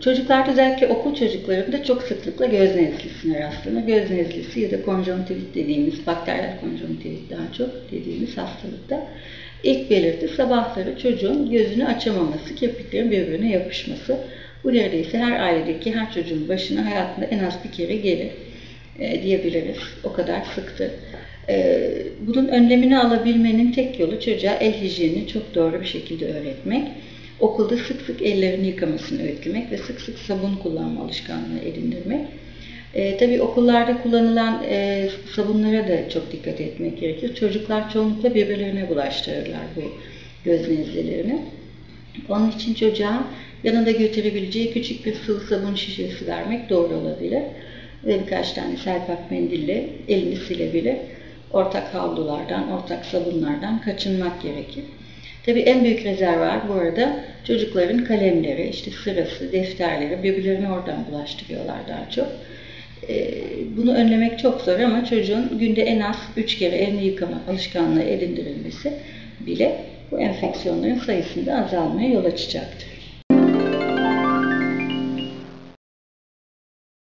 çocuklarda özellikle okul çocuklarında çok sıklıkla göz nezlisine rastlanır. Göz nezlisi ya da konjonktivit dediğimiz, bakteriyel konjonktivit daha çok dediğimiz hastalıkta ilk belirti sabahları çocuğun gözünü açamaması, kirpiklerin birbirine yapışması. Bu neredeyse her ailedeki her çocuğun başına hayatında en az bir kere gelir e, diyebiliriz. O kadar sıktı. E, bunun önlemini alabilmenin tek yolu çocuğa el hijyenini çok doğru bir şekilde öğretmek. Okulda sık sık ellerini yıkamasını öğütlemek ve sık sık sabun kullanma alışkanlığı edindirmek. E, tabii okullarda kullanılan e, sabunlara da çok dikkat etmek gerekiyor. Çocuklar çoğunlukla birbirlerine bulaştırırlar bu göz nezlelerini. Onun için çocuğa yanında götürebileceği küçük bir sıvı sabun şişesi vermek doğru olabilir. Ve birkaç tane selpak mendille elini silebilir. Ortak havlulardan, ortak sabunlardan kaçınmak gerekir. Tabii en büyük rezervuar bu arada çocukların kalemleri, işte sırası, defterleri birbirlerine oradan bulaştırıyorlar daha çok. Ee, bunu önlemek çok zor ama çocuğun günde en az 3 kere elini yıkama alışkanlığı edindirilmesi bile bu enfeksiyonların sayısında azalmaya yol açacaktır.